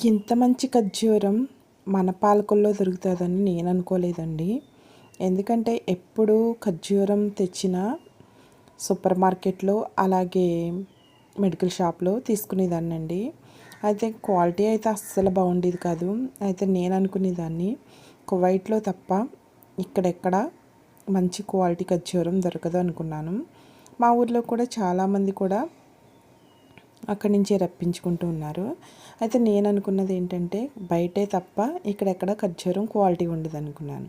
ఇంత మంచి ఖర్జూరం మన పాలకుల్లో దొరుకుతుందని నేను అనుకోలేదండి. ఎందుకంటే ఎప్పుడు ఖర్జూరం తెచ్చిన సూపర్ మార్కెట్లో అలాగే మెడికల్ షాప్లో తీసుకునేదాన్నండి. అయితే క్వాలిటీ అయితే అస్సలు బాగుండేది కాదు. అయితే నేను అనుకునేదాన్ని కువైట్లో తప్ప ఇక్కడెక్కడ మంచి క్వాలిటీ ఖర్జూరం దొరకదు అనుకున్నాను. మా ఊర్లో కూడా చాలామంది కూడా అక్కడి నుంచే రప్పించుకుంటూ ఉన్నారు. అయితే నేను అనుకున్నది ఏంటంటే బయటే తప్ప ఇక్కడెక్కడ ఖర్జూరం క్వాలిటీ ఉండదు అనుకున్నాను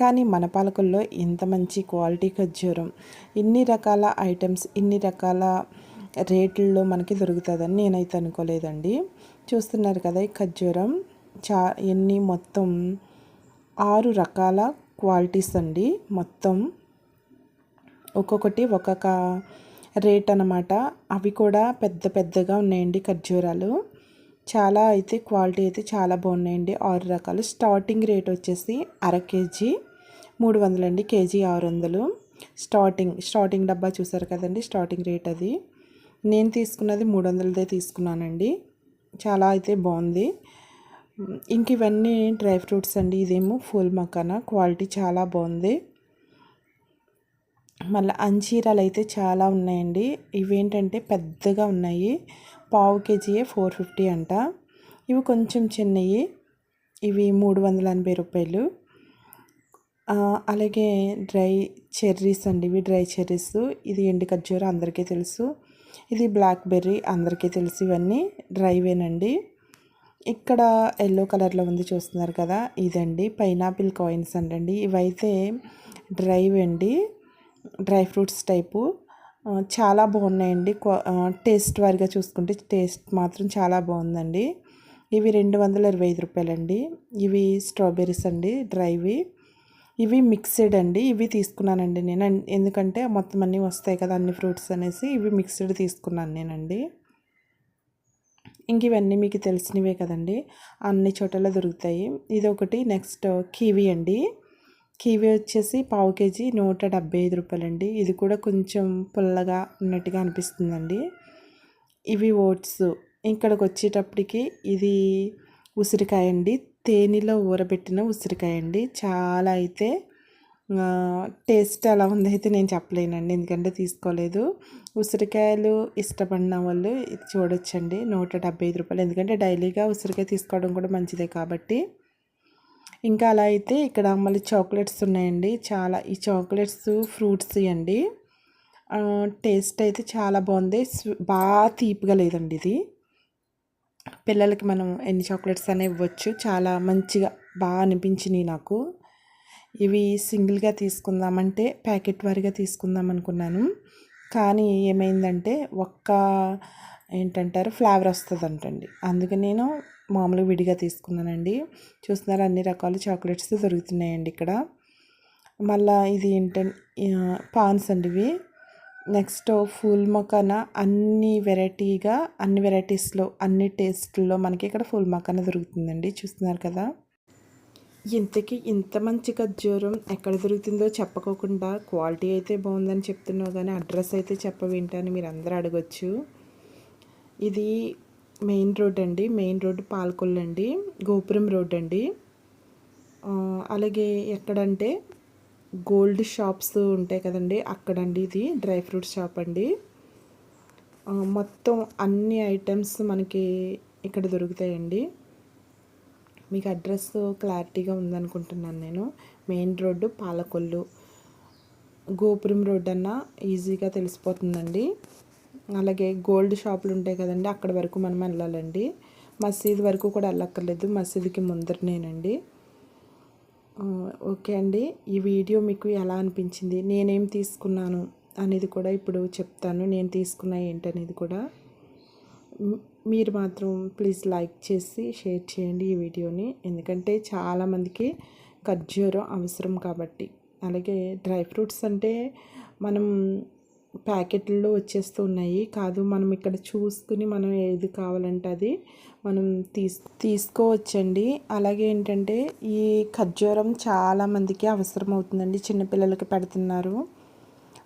కానీ మన పాలకుల్లో ఇంత మంచి క్వాలిటీ ఖర్జూరం ఇన్ని రకాల ఐటమ్స్ ఇన్ని రకాల రేట్లలో మనకి దొరుకుతుందని నేనైతే అనుకోలేదండి. చూస్తున్నారు కదా ఈ ఖర్జూరం చా ఎన్ని మొత్తం ఆరు రకాల క్వాలిటీస్ అండి. మొత్తం ఒక్కొక్కటి ఒక్కొక్క రేట్ అనమాట అవి కూడా పెద్ద పెద్దగా ఉన్నాయండి ఖర్జూరాలు. చాలా అయితే క్వాలిటీ అయితే చాలా బాగున్నాయండి. ఆరు రకాలు. స్టార్టింగ్ రేట్ వచ్చేసి అర కేజీ మూడు వందలండి కేజీ ఆరు వందలు. స్టార్టింగ్ స్టార్టింగ్ డబ్బా చూసారు కదండి స్టార్టింగ్ రేట్ అది. నేను తీసుకున్నది మూడు వందలదే తీసుకున్నానండి. చాలా అయితే బాగుంది. ఇంక ఇవన్నీ డ్రై ఫ్రూట్స్ అండి. ఇదేమో ఫుల్ మకానా. క్వాలిటీ చాలా బాగుంది. మళ్ళీ అంజీరాలు అయితే చాలా ఉన్నాయండి. ఇవేంటంటే పెద్దగా ఉన్నాయి. పావు కేజీయే ఫోర్ ఫిఫ్టీ అంట. ఇవి కొంచెం చిన్నవి ఇవి మూడు వందల ఎనభై రూపాయలు. అలాగే డ్రై చెర్రీస్ అండి. ఇవి డ్రై చెర్రీస్. ఇది ఎండు ఖర్జూర అందరికీ తెలుసు. ఇది బ్లాక్ బెర్రీ అందరికీ తెలుసు ఇవన్నీ. డ్రైవేనండి ఇక్కడ ఎల్లో కలర్లో ఉంది చూస్తున్నారు కదా. ఇదండి. పైనాపిల్ కాయిన్స్ అండి ఇవైతే డ్రైవ్ అండి డ్రై ఫ్రూట్స్ టైపు. చాలా బాగున్నాయండి. టేస్ట్ వారిగా చూసుకుంటే టేస్ట్ మాత్రం చాలా బాగుందండి. ఇవి రెండు వందల ఇరవై ఐదు రూపాయలండి. ఇవి స్ట్రాబెర్రీస్ అండి డ్రైవి. ఇవి మిక్స్డ్ అండి. ఇవి తీసుకున్నానండి నేను. ఎందుకంటే మొత్తం అన్నీ వస్తాయి కదా అన్ని ఫ్రూట్స్ అనేసి ఇవి మిక్స్డ్ తీసుకున్నాను నేనండి. ఇంక ఇవన్నీ మీకు తెలిసినవే కదండి. అన్ని చోట్ల దొరుకుతాయి. ఇది ఒకటి నెక్స్ట్ కివీ అండి. కివీ వచ్చేసి పావు కేజీ నూట డెబ్బై ఐదు రూపాయలండి. ఇది కూడా కొంచెం పుల్లగా ఉన్నట్టుగా అనిపిస్తుందండి. ఇవి ఓట్స్. ఇక్కడికి వచ్చేటప్పటికి ఇది ఉసిరికాయ అండి తేనెలో ఊరబెట్టిన ఉసిరికాయ అండి చాలా అయితే టేస్ట్ ఎలా ఉంది అయితే నేను చెప్పలేనండి. ఎందుకంటే తీసుకోలేదు. ఉసిరికాయలు ఇష్టపడిన వాళ్ళు ఇది చూడొచ్చండి. నూట డెబ్బై ఐదు రూపాయలు. ఎందుకంటే డైలీగా ఉసిరికాయ తీసుకోవడం కూడా మంచిదే కాబట్టి. ఇంకా అలా అయితే ఇక్కడ మళ్ళీ చాక్లెట్స్ ఉన్నాయండి. చాలా ఈ చాక్లెట్స్ ఫ్రూట్స్ అండి. టేస్ట్ అయితే చాలా బాగుంది. బాగా తీపిగా లేదండి ఇది. పిల్లలకి మనం ఎన్ని చాక్లెట్స్ అనేవి ఇవ్వచ్చు. చాలా మంచిగా బాగా అనిపించినాయి నాకు. ఇవి సింగిల్గా తీసుకుందామంటే ప్యాకెట్ వారిగా తీసుకుందాం అనుకున్నాను. కానీ ఏమైందంటే ఒక్క ఏంటంటారు ఫ్లేవర్ వస్తుంది అంటండి అందుకే నేను మామూలుగా విడిగా తీసుకున్నానండి. చూస్తున్నారు అన్ని రకాల చాక్లెట్స్ దొరుకుతున్నాయండి ఇక్కడ. మళ్ళీ ఇది ఏంటంటే పాన్స్ అండి ఇవి. నెక్స్ట్ ఫుల్ మకాన అన్ని వెరైటీగా అన్ని వెరైటీస్లో అన్ని టేస్ట్లో మనకి ఇక్కడ ఫుల్ మకాన దొరుకుతుందండి. చూస్తున్నారు కదా. ఇంతకీ ఇంత మంచి ఖర్జూరం ఎక్కడ దొరుకుతుందో చెప్పకోకుండా క్వాలిటీ అయితే బాగుందని చెప్తున్నావు కానీ అడ్రస్ అయితే చెప్పవేంటని మీరు అందరూ అడగచ్చు. ఇది మెయిన్ రోడ్ అండి. మెయిన్ రోడ్ పాలకొల్లు అండి. గోపురం రోడ్ అండి. అలాగే ఎక్కడంటే గోల్డ్ షాప్స్ ఉంటాయి కదండి. అక్కడండి ఇది డ్రై ఫ్రూట్ షాప్ అండి. మొత్తం అన్ని ఐటమ్స్ మనకి ఇక్కడ దొరుకుతాయండి. మీకు అడ్రస్ క్లారిటీగా ఉందనుకుంటున్నాను నేను. Main road Palakollu. Gopuram road అన్న ఈజీగా తెలిసిపోతుందండి. అలాగే గోల్డ్ షాపులు ఉంటాయి కదండి అక్కడ వరకు మనం వెళ్ళాలండి. మసీద్ వరకు కూడా వెళ్ళక్కర్లేదు మసీద్కి ముందరనేనండి. ఓకే అండి. ఈ వీడియో మీకు ఎలా అనిపించింది? నేనేం తీసుకున్నాను అనేది కూడా ఇప్పుడు చెప్తాను. నేను తీసుకున్న ఏంటనేది కూడా. మీరు మాత్రం ప్లీజ్ లైక్ చేసి షేర్ చేయండి ఈ వీడియోని. ఎందుకంటే చాలామందికి ఖర్జూరం అవసరం కాబట్టి. అలాగే డ్రై ఫ్రూట్స్ అంటే మనం ప్యాకెట్లో వచ్చేస్తూ ఉన్నాయి. కాదు మనం ఇక్కడ చూసుకుని మనం ఏది కావాలంటే అది మనం తీస్ తీసుకోవచ్చండి. అలాగే ఏంటంటే ఈ ఖర్జూరం చాలామందికి అవసరం అవుతుందండి చిన్నపిల్లలకి పెడుతున్నారు.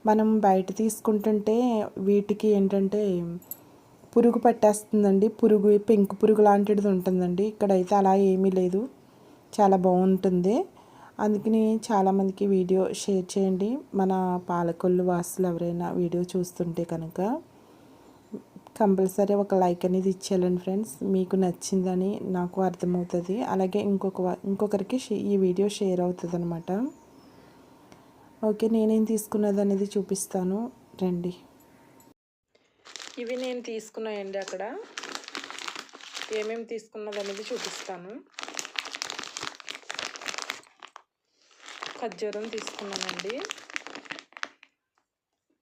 మనం బయట తీసుకుంటుంటే వీటికి ఏంటంటే పురుగు పట్టేస్తుందండి. పురుగు పెంకు పురుగు లాంటిది ఉంటుందండి. ఇక్కడైతే అలా ఏమీ లేదు. చాలా బాగుంటుంది. అందుకని చాలామందికి వీడియో షేర్ చేయండి. మన పాలకొల్లు వాసులు ఎవరైనా వీడియో చూస్తుంటే కనుక కంపల్సరీ ఒక లైక్ అనేది ఇచ్చేయాలండి ఫ్రెండ్స్. మీకు నచ్చిందని నాకు అర్థమవుతుంది. అలాగే ఇంకొక ఇంకొకరికి ఈ వీడియో షేర్ అవుతుంది అనమాట ఓకే నేనేం తీసుకున్నది అనేది చూపిస్తాను. రండి. ఇవి నేను తీసుకున్నాయండి అక్కడ. ఏమేమి తీసుకున్నది అనేది చూపిస్తాను. ఖర్జూరం తీసుకున్నానండి.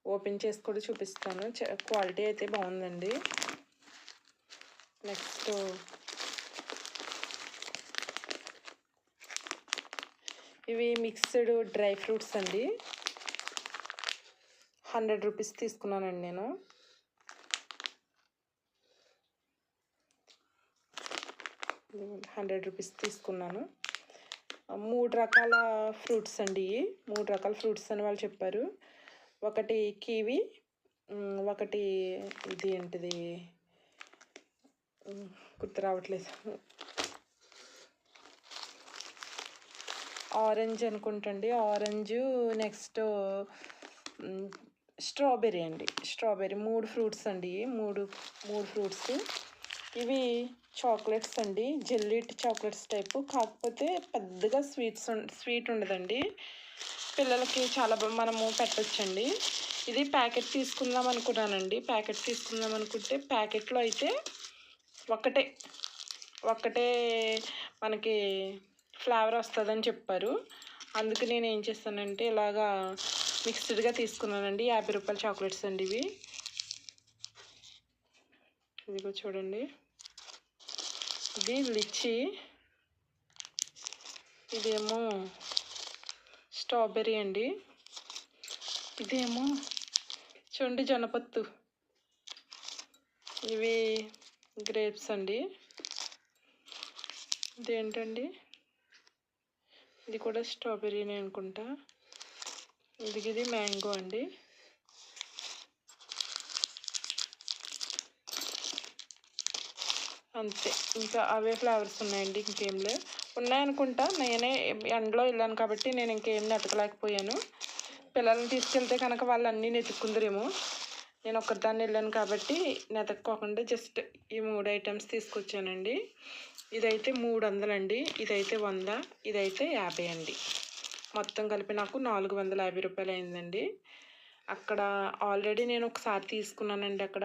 ఓపెన్ చేసి కూడా చూపిస్తాను. క్వాలిటీ అయితే బాగుందండి. నెక్స్ట్ ఇవి మిక్స్డ్ డ్రై ఫ్రూట్స్ అండి. హండ్రెడ్ రూపీస్ తీసుకున్నానండి నేను. హండ్రెడ్ రూపీస్ తీసుకున్నాను. మూడు రకాల ఫ్రూట్స్ అండి మూడు రకాల ఫ్రూట్స్ అని వాళ్ళు చెప్పారు. ఒకటి కివి ఒకటి ఇది ఏంటిది? గుర్తు రావట్లేదు. ఆరెంజ్ అనుకుంటండి. ఆరెంజ్ నెక్స్ట్ స్ట్రాబెర్రీ అండి. స్ట్రాబెర్రీ మూడు ఫ్రూట్స్ అండి. మూడు మూడు ఫ్రూట్స్. ఇవి చాక్లెట్స్ అండి. జెల్లీట్ చాక్లెట్స్ టైపు. కాకపోతే పెద్దగా స్వీట్స్ స్వీట్ ఉండదండి. పిల్లలకి చాలా మనము పెట్టచ్చండి. ఇది ప్యాకెట్ తీసుకుందాం అనుకున్నానండి. ప్యాకెట్ తీసుకుందాం అనుకుంటే ప్యాకెట్లో అయితే ఒకటే ఒక్కటే మనకి ఫ్లేవర్ వస్తుందని చెప్పారు. అందుకు నేను ఏం చేస్తానంటే ఇలాగా మిక్స్డ్గా తీసుకున్నానండి. యాభై రూపాయల చాక్లెట్స్ అండి ఇవి. ఇదిగో చూడండి. ఇది లిచ్చి ఇదేమో స్ట్రాబెర్రీ అండి. ఇదేమో చూడండి జనపత్తు. ఇవి గ్రేప్స్ అండి. ఇదేంటండి? ఇది కూడా స్ట్రాబెర్రీనే అనుకుంటా. ఇది ఇది మ్యాంగో అండి. అంతే. ఇంకా అవే ఫ్లేవర్స్ ఉన్నాయండి ఇంకేం లేవు. ఉన్నాయనుకుంటా నేనే ఎండలో వెళ్ళాను కాబట్టి నేను ఇంకేం నెతకలేకపోయాను. పిల్లల్ని తీసుకెళ్తే కనుక వాళ్ళు అన్నీ నెతుక్కుందరేమో. నేను ఒక్కదాన్ని వెళ్ళాను కాబట్టి నెతక్కోకుండా జస్ట్ ఈ మూడు ఐటమ్స్ తీసుకొచ్చానండి. ఇదైతే మూడు వందలండి ఇదైతే వంద ఇదైతే యాభై అండి. మొత్తం కలిపి నాకు నాలుగు వందల యాభై రూపాయలు అయిందండి అక్కడ ఆల్రెడీ నేను ఒకసారి తీసుకున్నానండి అక్కడ.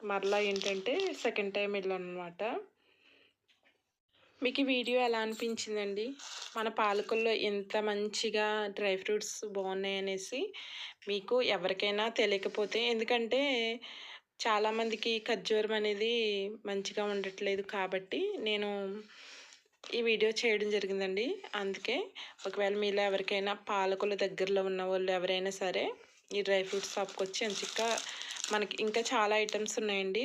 మరలా ఏంటంటే సెకండ్ టైం వెళ్ళాను అనమాట మీకు ఈ వీడియో ఎలా అనిపించిందండి? మన పాలకుల్లో ఎంత మంచిగా డ్రై ఫ్రూట్స్ బాగున్నాయి అనేసి మీకు ఎవరికైనా తెలియకపోతే ఎందుకంటే చాలామందికి ఖర్జూరం అనేది మంచిగా ఉండట్లేదు కాబట్టి నేను ఈ వీడియో చేయడం జరిగిందండి. అందుకే ఒకవేళ మీలో ఎవరికైనా పాలకుల దగ్గరలో ఉన్న వాళ్ళు ఎవరైనా సరే ఈ డ్రై ఫ్రూట్స్ షాప్కి వచ్చి ఎంచిక మనకి ఇంకా చాలా ఐటమ్స్ ఉన్నాయండి.